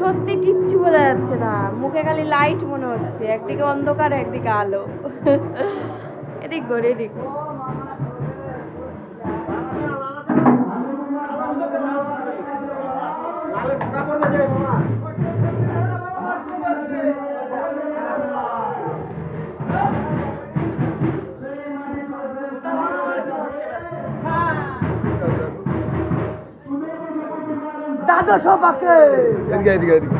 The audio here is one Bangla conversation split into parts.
সত্যি কিচ্ছু বোঝা যাচ্ছে না। মুখে খালি লাইট মনে হচ্ছে, একদিকে অন্ধকার, একদিকে আলো। এদিক করে এদিক। দাদা সবাকে এদিকে এদিকে এদিকে।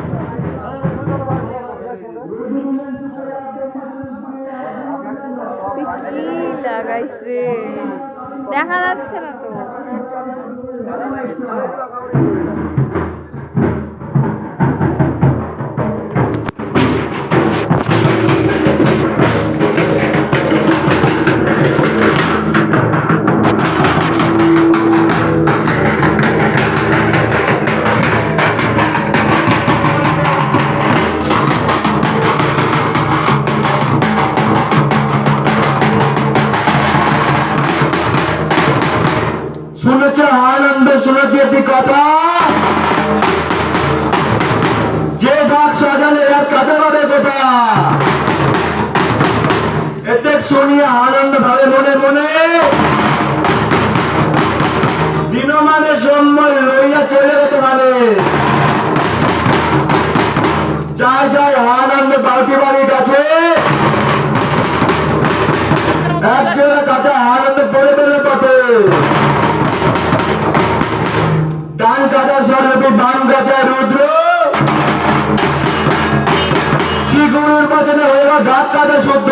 কি লাগাইছে দেখা যাচ্ছে না তো। শুনেছ, আনন্দ, শুনেছি, একটি কথা? যে ভাগ সাজালে আর কাঁচা পাবে কোথা এতে শুনিয়া আনন্দ ভাবে মনে মনে। দিনমানে সম্বল লইয়া চলে যেতে মানে যায় যায় আনন্দ বালতি বাড়ির কাছে। একজন কাঁচা আনন্দ পড়ে পেলে জন্মে বাম গাছা রুদ্র। শ্রী গুরুর বচনে হইল ধাক্কাতে শব্দ।